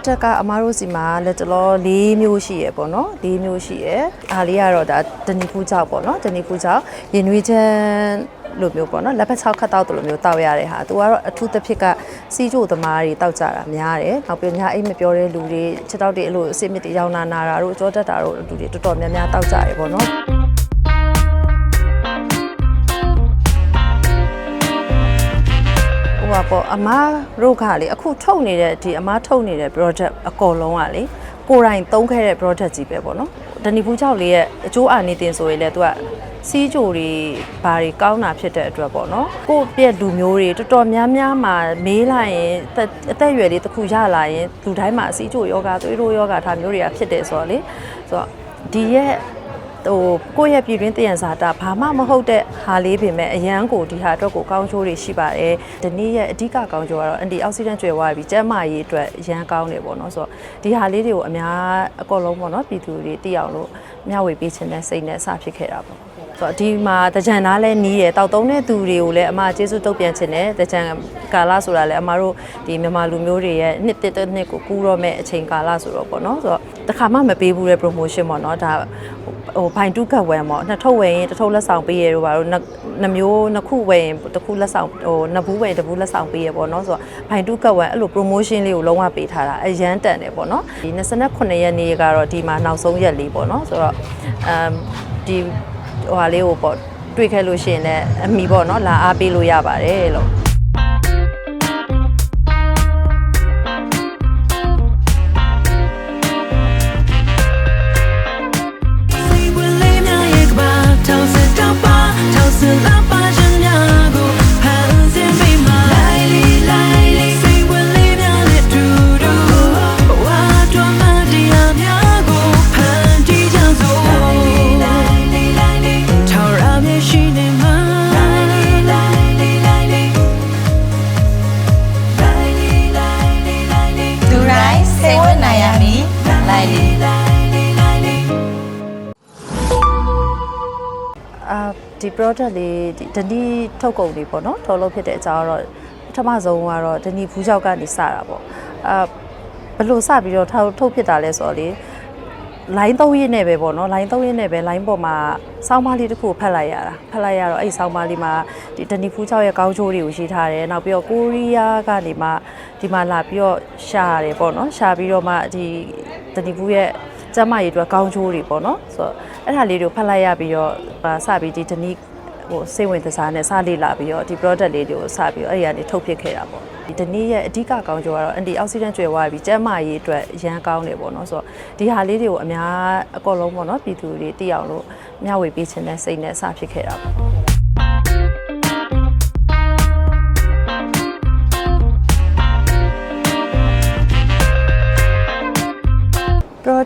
product ကအမားတို့စီမှာလက်တလော၄မျိုးရှိရယ်ပေါ့နော်၄မျိုးရှိရယ်အားလေးကတော့ဒါတဏီဖူးကြောက်ပေါ့နော်တဏီဖူးကြောက်ရင်နွေးချမ်းလိုမျိုးပေါ့နော်လက်ဖက်ချောက်ခတ်တောက်တလိုမျိုးတောက်ရတဲ့ဟာသူကတော့အထူးသဖြင့်ကစီးကြိုသမားတွေတောက်ကြတာများတယ်နောက်ပြီးညအိတ်မပြောတဲ့လူတွေချက်တောက်တွေအဲ့လိုအစစ်မြစ်တွေရောင်းနာနာတာတို့ကြောတက်တာတို့လူတွေတော်တော်များများတောက်ကြတယ်ပေါ့နော် ဟိုပါပေါ့အမားတို့ကလေအခုထုတ်နေတဲ့ဒီအမားထုတ်နေတဲ့ project အကောလုံးကလေကိုယ်တိုင်သုံးခဲ့တဲ့ project ကြီးပဲပေါ့နော်ဒနီဘူးကြောက်လေးရဲ့အကျိုးအာနေတင်ဆိုရင်လည်းသူကစီးကြိုတွေဘာတွေကောင်းတာဖြစ်တဲ့အတွက်ပေါ့နော်ကိုယ့်ပြက်လူမျိုးတွေတော်တော်များများမှာမေးလိုက်ရင်အသက်အသက်အရွယ်လေးတစ်ခုရလာရင်လူတိုင်းမှာစီးကြိုယောဂသွေးတိုးယောဂဒါမျိုးတွေကဖြစ်တယ်ဆိုတော့လေဆိုတော့ဒီရဲ့ ဟိုကိုယ့်ရဲ့ပြည်တွင်းတည်ရန်စာတာဘာမှမဟုတ်တဲ့ဟာလေးပင်မဲ့အရန်ကိုဒီဟာအတွက်ကိုကောင်းချိုးတွေရှိပါတယ်။ဒီနေ့ရဲ့အဓိကကောင်းချိုးကတော့အန်တီအောက်ဆီဒန့်ကျွယ်ဝါပြီးကျန်းမာရေးအတွက်အရန်ကောင်းတယ်ပေါ့နော်။ဆိုတော့ဒီဟာလေးတွေကိုအများအကောလုံးပေါ့နော်ပြည်သူတွေသိအောင်လို့မျှဝေပေးခြင်းနဲ့စိတ်နဲ့အစဖြစ်ခဲ့တာပေါ့။ဆိုတော့ဒီမှာတကြံသားလဲနီးတယ်တောက်သုံးတဲ့သူတွေကိုလည်းအမကျေးဇူးတုတ်ပြန်ခြင်းနဲ့တကြံကာလဆိုတာလည်းအမတို့ဒီမြန်မာလူမျိုးတွေရဲ့နှစ်တစ်တစ်နှစ်ကိုကူးတော့မဲ့အချိန်ကာလဆိုတော့ပေါ့နော်ဆိုတော့ တခါမှမပေးဘူးတဲ့ promotion ပေါ့နော်ဒါဟိုဘိုင်တုကတ်ဝယ်ပေါ့နှစ်ထုပ်ဝယ်ရင်တစ်ထုပ်လက်ဆောင်ပေးရတော့ပါတော့နှမျိုးနှစ်ခုဝယ်ရင်တစ်ခုလက်ဆောင်ဟိုနှစ်ဘူးဝယ်ရင်တစ်ဘူးလက်ဆောင်ပေးရပေါ့နော်ဆိုတော့ဘိုင်တုကတ်ဝယ်အဲ့လို promotion လေးကိုလုံးဝပေးထားတာအရန်တန်တယ်ပေါ့နော်ဒီ29ရက်နေ့ကတော့ဒီမှာနောက်ဆုံးရက်လေးပေါ့နော်ဆိုတော့အမ်ဒီဟိုဟာလေးကိုပေါ့တွေ့ခဲ့လို့ရှိရင်လည်းအမိပေါ့နော်လာအားပေးလို့ရပါတယ်လို့ product လေးဒီဒနီထုတ်ကုန်လေးပေါ့နော်ထုတ်လုပ်ဖြစ်တဲ့အကြောင်းကတော့ပထမဆုံးကတော့ဒနီဘူးကြောက်ကနေစတာပေါ့အာဘယ်လို့စပြီးတော့ထုတ်ထုတ်ဖြစ်တာလဲဆိုတော့လေ line 3ရင်းနဲ့ပဲပေါ့နော် line 3ရင်းနဲ့ပဲ line ပေါ်မှာစောင်းမလေးတစ်ခုဖတ်လိုက်ရတာဖတ်လိုက်ရတော့အဲ့ဒီစောင်းမလေးမှာဒီဒနီဖူးချောက်ရဲ့ကောင်းချိုးတွေကိုရေးထားတယ်နောက်ပြီးတော့ကိုရီးယားကနေမှဒီမှာလာပြီးတော့ရှာရတယ်ပေါ့နော်ရှာပြီးတော့မှဒီဒနီဖူးရဲ့ ကျမကြီးအတွက်ကောင်းချိုးတွေပေါ့နော်ဆိုတော့အဲ့ဒါလေးတွေကိုဖတ်လိုက်ရပြီးတော့အာစပြီးဒီဒနီဟိုစိတ်ဝင်စားနဲ့စလေ့လာပြီးတော့ဒီ product လေးတွေကိုစပြီးတော့အဲ့ဒီကနေထုတ်ဖြစ်ခဲ့တာပေါ့ဒီတနေ့ရဲ့အဓိကကောင်းကျိုးကတော့ anti oxidant ကျွယ်ဝါပြီးကျန်းမာရေးအတွက်ရန်ကောင်းတယ်ပေါ့နော်ဆိုတော့ဒီဟာလေးတွေကိုအများအကောလုံးပေါ့နော်ပြည်သူတွေသိအောင်လို့မျှဝေပေးခြင်းနဲ့စိတ်နဲ့စဖြစ်ခဲ့တာပေါ့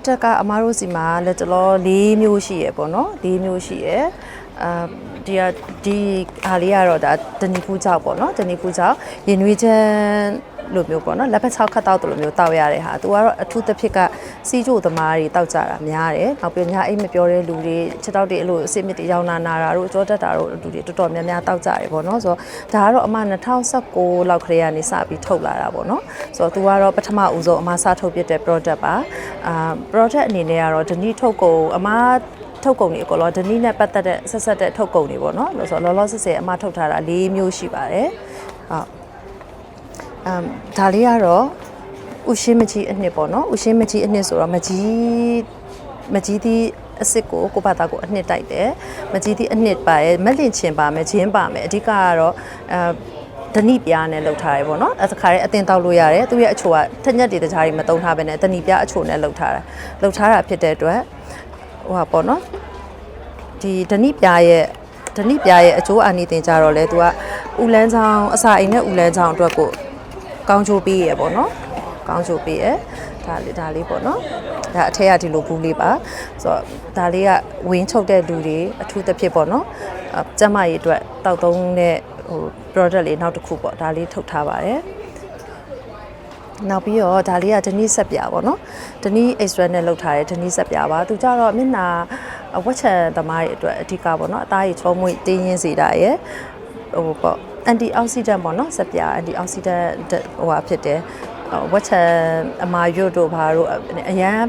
product ကအမားတို့စီမှာလက်တလော၄မျိုးရှိရယ်ပေါ့နော်၄မျိုးရှိရယ်အာဒီဟာဒီဟာလေးကတော့ဒါတဏီဖူးကြောက်ပေါ့နော်တဏီဖူးကြောက်ရင်နွေးချမ်းလိုမျိုးပေါ့နော်လက်ဖက်ချောက်ခတ်တောက်တလိုမျိုးတောက်ရတဲ့ဟာသူကတော့အထူးသဖြင့်က စီးကြိုသမားတွေတောက်ကြတာများတယ်နောက်ပြီးညအိတ်မပြောတဲ့လူတွေချက်တောက်တွေအဲ့လိုအစစ်မြစ်တွေရောင်းနာနာတာတို့ကြောတက်တာတို့လူတွေတော်တော်များများတောက်ကြတယ်ပေါ့နော်ဆိုတော့ဒါကတော့အမ2019လောက်ခရေကနေစပြီးထုတ်လာတာပေါ့နော်ဆိုတော့သူကတော့ပထမဦးဆုံးအမစထုတ်ပြတဲ့ product ပါအာ product အနေနဲ့ကတော့ဒီနေ့ထုတ်ကုန်အမထုတ်ကုန်တွေအကောလောဒနီနဲ့ပတ်သက်တဲ့ဆက်ဆက်တဲ့ထုတ်ကုန်တွေပေါ့နော်လို့ဆိုတော့လောလောဆယ်ဆယ်အမထုတ်ထားတာ၄မျိုးရှိပါတယ်ဟုတ်အမ်ဒါလေးကတော့ ဥရှင်းမကြီးအနှစ်ပေါ့နော်ဥရှင်းမကြီးအနှစ်ဆိုတော့မကြီးမကြီးသီးအစ်စ်ကိုကိုယ့်ဘာသာကိုအနှစ်တိုက်တယ်မကြီးသီးအနှစ်ပါရဲ့မက်လင်ချင်ပါမယ်ဂျင်းပါမယ်အဓိကကတော့အဲဒနိပြားနဲ့လှုပ်ထားတယ်ပေါ့နော်အဲတခါတည်းအတင်တောက်လို့ရတယ်သူရဲ့အချိုကထက်ညက်တွေတခြားတွေမတုံးထားဘဲနဲ့ဒနိပြားအချိုနဲ့လှုပ်ထားတာလှုပ်ထားတာဖြစ်တဲ့အတွက်ဟိုဟာပေါ့နော်ဒီဒနိပြားရဲ့ဒနိပြားရဲ့အကျိုးအာနိသင်ကြတော့လေသူကဥလန်းချောင်းအစာအိမ်နဲ့ဥလန်းချောင်းအတွက်ကိုကောင်းချိုးပေးရပေါ့နော် ကောင်းချိုးပေးရဒါလေးဒါလေးပေါ့နော်ဒါအထက်ကဒီလိုဘူးလေးပါဆိုတော့ဒါလေးကဝင်းချုပ်တဲ့လူတွေအထူးသဖြင့်ပေါ့နော်အကျန်းမရေးအတွက်တောက်သုံးတဲ့ဟို product လေးနောက်တစ်ခုပေါ့ဒါလေးထုတ်ထားပါတယ်နောက်ပြီးတော့ဒါလေးကဒနီဆက်ပြာပေါ့နော်ဒနီ extra နဲ့လောက်ထားတဲ့ဒနီဆက်ပြာပါသူကြတော့မျက်နှာဝက်ချန်သမားတွေအတွက်အဓိကပေါ့နော်အသားကြီးချောမွေ့တင်းရင်းစေတာရယ်ဟိုပေါ့ anti oxidant ပေါ့နော်ဆက်ပြာ anti oxidant ဟိုဟာဖြစ်တယ် ဝက်ချံအမာရွတ်တို့ဘာတို့အရန်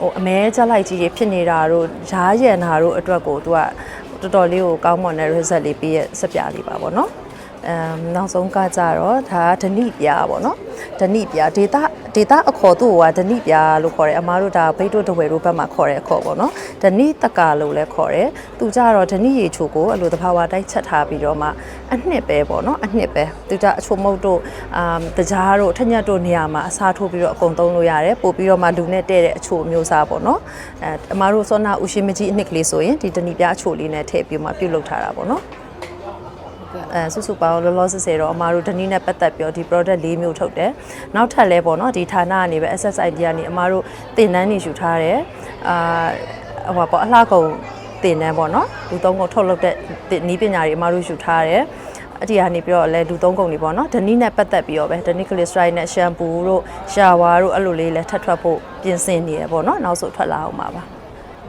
ဟိုအမဲကြက်လိုက်ကြီးတွေဖြစ်နေတာတို့ရားရန်တာတို့အတွက်ကိုသူကတော်တော်လေးကိုကောင်းမွန်တဲ့ result လေးပေးရစက်ပြလေးပါပေါ့နော်အမ်နောက်ဆုံးကကြတော့ဒါကဓနိပြာပေါ့နော်ဓနိပြာဒေတာ ဒေတာအခေါ်သူ့ကဓနိပြာလို့ခေါ်တယ်အမားတို့ဒါဘိတ်တို့တဝဲတို့ဘက်မှာခေါ်တဲ့အခေါ်ပေါ့နော်ဓနိတက္ကာလို့လည်းခေါ်တယ်သူကြတော့ဓနိရေချိုကိုအလိုတဘာဝတိုက်ချက်ထားပြီးတော့မှအနှစ်ပဲပေါ့နော်အနှစ်ပဲသူကြအချိုမုတ်တို့အာတကြားတို့ထညက်တို့နေရာမှာအစားထိုးပြီးတော့အကုန်သုံးလို့ရတယ်ပို့ပြီးတော့မှလူနဲ့တဲ့တဲ့အချိုအမျိုးသားပေါ့နော်အဲအမားတို့စောနာဥရှိမကြီးအနှစ်ကလေးဆိုရင်ဒီဓနိပြာအချိုလေးနဲ့ထည့်ပြီးမှပြုတ်လုပ်ထားတာပေါ့နော် အဲစုစုပေါင်းလောလောဆယ်ဆယ်တော့အမားတို့ဓနီနဲ့ပတ်သက်ပြီးတော့ဒီ product ၄မျိုးထုတ်တယ်။နောက်ထပ်လဲပေါ့နော်ဒီဌာနကနေပဲ SSID ကနေအမားတို့တင်နန်းနေယူထားတယ်။အာဟိုပါပေါ့အလှကုန်တင်နန်းပေါ့နော်လူသုံးကုန်ထုတ်လုပ်တဲ့နီးပညာတွေအမားတို့ယူထားတယ်။အတီကနေပြီးတော့လဲလူသုံးကုန်တွေပေါ့နော်ဓနီနဲ့ပတ်သက်ပြီးတော့ပဲဓနီကလစ်စထရိုက်နဲ့ရှမ်ပူတို့ရှာဝါတို့အဲ့လိုလေးလဲထပ်ထွက်ဖို့ပြင်ဆင်နေရပေါ့နော်နောက်ဆိုထွက်လာအောင်ပါပါ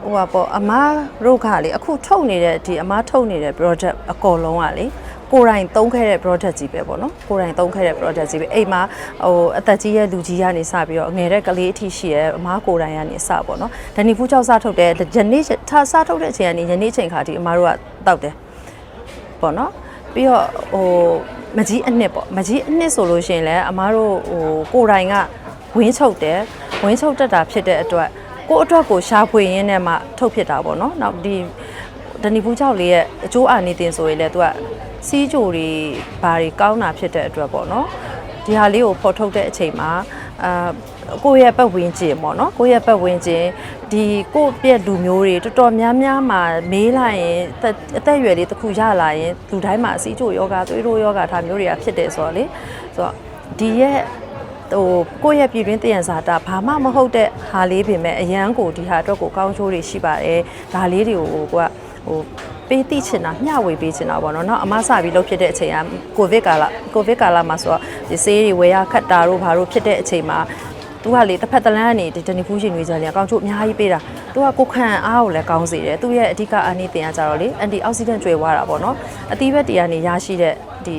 ဟိုပါပေါ့အမားတို့ကလေအခုထုတ်နေတဲ့ဒီအမားထုတ်နေတဲ့ project အကုန်လုံးကလေ ကိုယ်တိုင်သုံးခဲ့တဲ့ project ကြီးပဲပေါ့နော်ကိုယ်တိုင်သုံးခဲ့တဲ့ project ကြီးပဲအိမ်မှာဟိုအသက်ကြီးရဲ့လူကြီးကနေစပြီးတော့ငယ်တဲ့ကလေးအထိရှိရဲ့အမားကိုယ်တိုင်ကနေစပေါ့နော်ဒနီဖူးကြောက်စထုတ်တဲ့ယနေ့ထားစထုတ်တဲ့အချိန်ကနေယနေ့ချိန်ခါဒီအမားတို့ကတောက်တယ်ပေါ့နော်ပြီးတော့ဟိုမကြီးအနှစ်ပေါ့မကြီးအနှစ်ဆိုလို့ရှိရင်လည်းအမားတို့ဟိုကိုယ်တိုင်ကဝင်းချုပ်တယ်ဝင်းချုပ်တက်တာဖြစ်တဲ့အတွက်ကိုယ့်အတွက်ကိုရှားဖွေရင်းနဲ့မှထုတ်ဖြစ်တာပေါ့နော်နောက်ဒီဒနီဘူးကြောက်လေးရဲ့အကျိုးအာနေတင်ဆိုရင်လည်းသူက စီးကြိုတွေဘာတွေကောင်းတာဖြစ်တဲ့အတွက်ပေါ့နော်ဒီဟာလေးကိုဖော်ထုတ်တဲ့အချိန်မှာအာကိုယ့်ရဲ့ပတ်ဝန်းကျင်ပေါ့နော်ကိုယ့်ရဲ့ပတ်ဝန်းကျင်ဒီကိုယ့်ပြက်လူမျိုးတွေတော်တော်များများမှာမေးလိုက်ရင်အသက်အသက်အရွယ်လေးတစ်ခုရလာရင်လူတိုင်းမှာအစည်းချိုယောဂသွေးတိုးယောဂဒါမျိုးတွေကဖြစ်တယ်ဆိုတော့လေဆိုတော့ဒီရဲ့ဟိုကိုယ့်ရဲ့ပြည်တွင်းတည်ရန်စာတာဘာမှမဟုတ်တဲ့ဟာလေးပြင်မဲ့အရန်ကိုဒီဟာအတွက်ကိုကောင်းချိုးတွေရှိပါတယ်ဒါလေးတွေကိုကိုကဟို ပေးသိချင်တာမျှဝေပေးချင်တာပေါ့နော်။နောက်အမစပြီးလှုပ်ဖြစ်တဲ့အချိန်ကကိုဗစ်ကာလကိုဗစ်ကာလမှာဆိုတော့ဒီဆေးတွေဝယ်ရခတ်တာတို့ဘာတို့ဖြစ်တဲ့အချိန်မှာသူကလေတစ်ဖက်တစ်လမ်းကနေဒီဒနီဖူးရှင်တွေကြလေအကောင်းချို့အများကြီးပေးတာ။သူကကိုခံအားကိုလည်းကောင်းစေတယ်။သူ့ရဲ့အဓိကအာနိသင်ကကြတော့လေအန်တီအောက်ဆီဒန့်ကျွေသွားတာပေါ့နော်။အသီးဘက်တွေကနေရရှိတဲ့ဒီ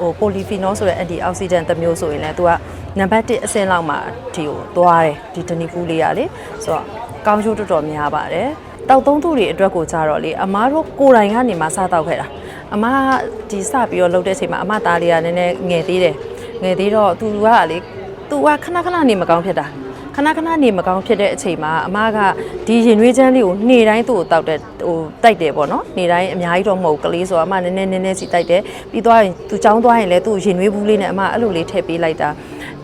ဟိုပိုလီဖီနော်ဆိုတဲ့အန်တီအောက်ဆီဒန့်တစ်မျိုးဆိုရင်လည်းသူကနံပါတ်1အဆင့်လောက်မှာဒီကိုသွားတယ်ဒီဒနီဖူးလေးကလေဆိုတော့ကောင်းချိုးတော်တော်များပါတယ် တောက်သုံးသူတွေအတွက်ကိုကြတော့လေအမားတို့ကိုယ်တိုင်ကနေမှစားတော့ခဲ့တာအမဒီစပြီးတော့လှုပ်တဲ့အချိန်မှာအမသားလေးကနည်းနည်းငယ်သေးတယ်ငယ်သေးတော့သူကလေသူကခဏခဏနေမကောင်းဖြစ်တာခဏခဏနေမကောင်းဖြစ်တဲ့အချိန်မှာအမကဒီရင်နွေးချမ်းလေးကိုနေ့တိုင်းသူ့ကိုတောက်တဲ့ဟိုတိုက်တယ်ပေါ့နော်နေ့တိုင်းအများကြီးတော့မဟုတ်ကလေးဆိုတော့အမနည်းနည်းနည်းနည်းစီတိုက်တယ်ပြီးသွားရင်သူចောင်းသွားရင်လည်းသူ့ရင်နွေးဘူးလေးနဲ့အမအဲ့လိုလေးထည့်ပေးလိုက်တာ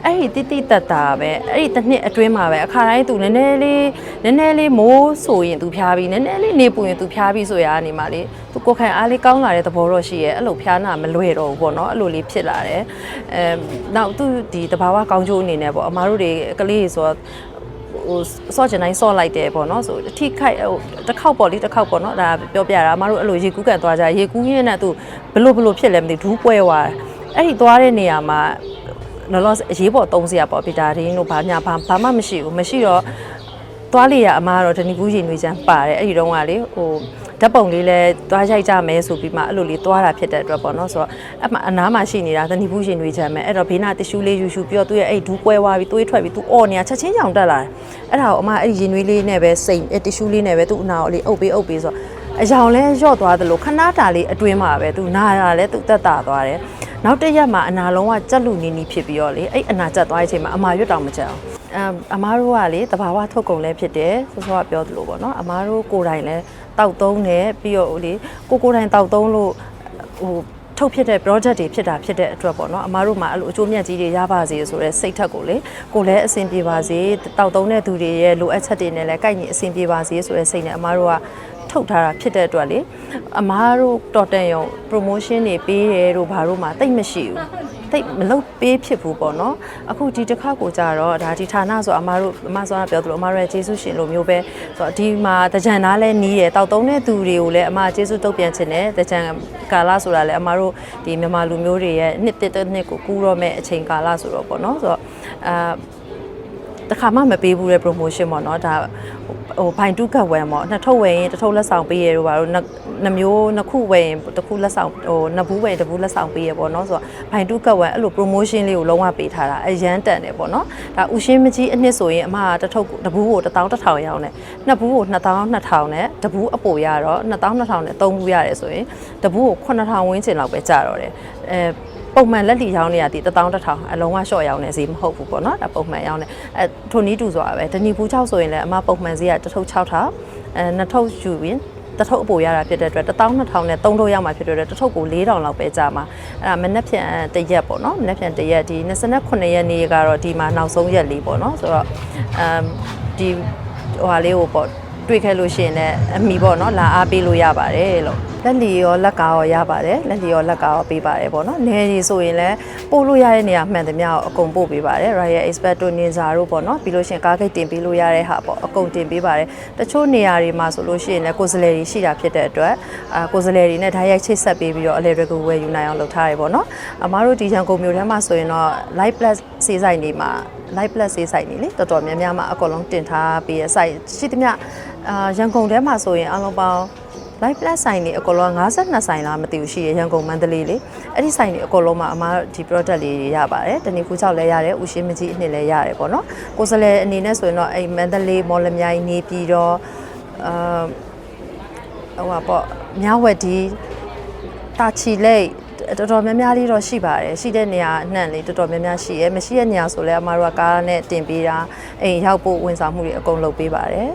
အဲ့ဒီတိတိတတ်တာပဲအဲ့ဒီတစ်နှစ်အတွင်းမှာပဲအခါတိုင်းသူနည်းနည်းလေးနည်းနည်းလေးမိုးဆိုရင်သူဖျားပြီးနည်းနည်းလေးနေပူရင်သူဖျားပြီးဆိုရအနေမှာလေသူကိုယ်ခံအားလေးကောင်းလာတဲ့သဘောတော့ရှိရဲ့အဲ့လိုဖျားနာမလွယ်တော့ဘူးပေါ့နော်အဲ့လိုလေးဖြစ်လာတယ်အဲနောက်သူဒီတဘာဝကောင်းကျိုးအနေနဲ့ပေါ့အမားတို့တွေကလေးတွေဆိုတော့ဟိုစော့ချင်တိုင်းစော့လိုက်တယ်ပေါ့နော်ဆိုအထိခိုက်ဟိုတစ်ခေါက်ပေါ့လေတစ်ခေါက်ပေါ့နော်ဒါပြောပြတာအမတို့အဲ့လိုရေကူးကန်သွားကြရေကူးရင်းနဲ့သူဘလို့ဘလို့ဖြစ်လဲမသိဘူးဒူးပွဲသွားတယ်အဲ့ဒီသွားတဲ့နေရာမှာ လောလောဆယ်အရေးပေါ်သုံးစရာပေါ့ဗီတာဒင်းတို့ဘာညာဘာဘာမှမရှိဘူးမရှိတော့သွားလေရအမကတော့ဒနီကူးရင်တွေချမ်းပါတယ်အဲ့ဒီတော့ကလေဟိုဓာတ်ပုံလေးလဲသွားရိုက်ကြမယ်ဆိုပြီးမှအဲ့လိုလေးသွားတာဖြစ်တဲ့အတွက်ပေါ့နော်ဆိုတော့အမှအနားမှာရှိနေတာဒနီဘူးရင်တွေချမ်းမယ်အဲ့တော့ဘေးနာတ िश ူးလေးယူရှူပြီးတော့သူ့ရဲ့အဲ့ဒူးပွဲသွားပြီးသွေးထွက်ပြီးသူအော်နေတာချက်ချင်းကြောင်တက်လာတယ်အဲ့ဒါကိုအမအဲ့ဒီရင်တွေးလေးနဲ့ပဲစိတ်တ िश ူးလေးနဲ့ပဲသူ့အနာကိုလေးအုပ်ပေးအုပ်ပေးဆိုတော့အယောင်လဲရော့သွားသလိုခဏတာလေးအတွင်းမှာပဲသူနာရလဲသူတက်တာသွားတယ် နောက်တစ်ရက်မှာအနာလုံးကကြက်လူနီနီဖြစ်ပြီးတော့လေအဲ့အနာကြက်သွားတဲ့အချိန်မှာအမာရွတ်တောင်မကြက်အောင်အမ်အမားတို့ကလေတဘာဝထုတ်ကုန်လဲဖြစ်တယ်ဆိုဆိုကပြောသလိုပေါ့နော်အမားတို့ကိုယ်တိုင်လဲတောက်သုံးတယ်ပြီးတော့ဟိုလေကိုကိုယ်တိုင်တောက်သုံးလို့ဟိုထုတ်ဖြစ်တဲ့ project တွေဖြစ်တာဖြစ်တဲ့အတွက်ပေါ့နော်အမားတို့မှာအဲ့လိုအကျိုးမြတ်ကြီးတွေရပါစေဆိုတဲ့စိတ်ထက်ကိုလေကိုလည်းအဆင်ပြေပါစေတောက်သုံးတဲ့သူတွေရဲ့လိုအပ်ချက်တွေနဲ့လည်းကိုက်ညီအဆင်ပြေပါစေဆိုတဲ့စိတ်နဲ့အမားတို့က ထုတ်ထားတာဖြစ်တဲ့အတွက်လေအမားတို့တော်တန်ရုံ promotion တွေပေးတယ်တို့ဘာတို့မှတိတ်မရှိဘူးတိတ်မလုပ်ပေးဖြစ်ဘူးပေါ့နော်အခုဒီတစ်ခါကိုကြတော့ဒါဒီဌာနဆိုအမားတို့အမဆောကပြောသလိုအမားတို့ရဲ့ကျေးဇူးရှင်လိုမျိုးပဲဆိုတော့ဒီမှာတကြံသားလဲနီးတယ်တောက်သုံးတဲ့သူတွေကိုလည်းအမကျေးဇူးတုတ်ပြန်ချင်တယ်တကြံကာလဆိုတာလည်းအမတို့ဒီမြန်မာလူမျိုးတွေရဲ့နှစ်တစ်တစ်နှစ်ကိုကူးတော့မဲ့အချိန်ကာလဆိုတော့ပေါ့နော်ဆိုတော့အာ တစ်ခါမှမပေးဘူးတဲ့ promotion ပေါ့နော်ဒါဟိုဘိုင်တူးကတ်ဝယ်ပေါ့နှစ်ထုပ်ဝယ်ရင်တစ်ထုပ်လက်ဆောင်ပေးရတော့ပါတော့နှမျိုးနှစ်ခုဝယ်ရင်တစ်ခုလက်ဆောင်ဟိုနှစ်ဘူးဝယ်ရင်တစ်ဘူးလက်ဆောင်ပေးရပေါ့နော်ဆိုတော့ဘိုင်တူးကတ်ဝယ်အဲ့လို promotion လေးကိုလုံးဝပေးထားတာအရန်တန်တယ်ပေါ့နော်ဒါဥရှင်းမကြီးအနှစ်ဆိုရင်အမကတစ်ထုပ်တစ်ဘူးကို1100ရောင်းတယ်နှစ်ဘူးကို2200နဲ့တစ်ဘူးအပိုရတော့2200နဲ့3ဘူးရတယ်ဆိုရင်တစ်ဘူးကို9000ဝန်းကျင်လောက်ပဲကြာတော့တယ်အဲ ပုံမှန်လက်လီရောင်းနေရသည်11000အလုံးဝ short ရောင်းနေစီမဟုတ်ဘူးပေါ့နော်ဒါပုံမှန်ရောင်းနေအဲထိုနီးတူဆိုတာပဲဒနီဘူး6ဆိုရင်လည်းအမပုံမှန်စီကတစ်ထုပ်6000အဲနှစ်ထုပ်ယူရင်တစ်ထုပ်အပိုရတာဖြစ်တဲ့အတွက်12000နဲ့3ထုပ်ရမှာဖြစ်တဲ့အတွက်တစ်ထုပ်ကို4000လောက်ပဲကြာမှာအဲ့ဒါမနေ့ပြန်တစ်ရက်ပေါ့နော်မနေ့ပြန်တစ်ရက်ဒီ29ရက်နေ့ကတော့ဒီမှာနောက်ဆုံးရက်လေးပေါ့နော်ဆိုတော့အမ်ဒီဟိုဟာလေးကိုပေါ့တွေ့ခဲ့လို့ရှိရင်လည်းအမိပေါ့နော်လာအားပေးလို့ရပါတယ်လို့လက်လီရောလက်ကာရောရပါတယ်လက်လီရောလက်ကာရောပေးပါတယ်ပေါ့နော်နေရီဆိုရင်လည်းပို့လို့ရတဲ့နေရာမှန်သမျှကိုအကုန်ပို့ပေးပါတယ် Royal Expert တို့ Ninja တို့ပေါ့နော်ပြီးလို့ရှိရင်ကားဂိတ်တင်ပေးလို့ရတဲ့ဟာပေါ့အကုန်တင်ပေးပါတယ်တချို့နေရာတွေမှာဆိုလို့ရှိရင်လည်းကိုယ်စလဲတွေရှိတာဖြစ်တဲ့အတွက်အာကိုယ်စလဲတွေနဲ့ဓာတ်ရိုက်ချိတ်ဆက်ပေးပြီးတော့အလဲတွေကိုဝယ်ယူနိုင်အောင်လုပ်ထားရပေါ့နော်အမားတို့ဒီရန်ကုန်မြို့ထဲမှာဆိုရင်တော့ Light Plus စေးဆိုင်တွေမှာ live plus ရေးဆိုင်နေလေတော်တော်များများမှာအကုန်လုံးတင်ထားပြီးရဆိုင်ရှိသမျှအာရန်ကုန်ထဲမှာဆိုရင်အလုံးပေါင်း live plus ဆိုင်တွေအကုန်လုံး52ဆိုင်လားမသိဘူးရှိရရန်ကုန်မန္တလေးလေအဲ့ဒီဆိုင်တွေအကုန်လုံးမှာအမားဒီ product လေးတွေရပါတယ်တနည်းခုချောက်လည်းရတယ်ဥရှင်းမကြီးအနှစ်လည်းရတယ်ပေါ့နော်ကိုယ်စလဲအနေနဲ့ဆိုရင်တော့အဲ့မန္တလေးမော်လမြိုင်နေပြည်တော်အာဟိုပါပေါ့မြဝတီတာချီလိတ်တော်တော်များများလေးတော့ရှိပါတယ်ရှိတဲ့နေရာအနှံ့လေးတော်တော်များများရှိရဲမရှိတဲ့နေရာဆိုလဲအမတို့ကကားနဲ့တင်ပေးတာအိမ်ရောက်ဖို့ဝန်ဆောင်မှုတွေအကုန်လုပ်ပေးပါတယ်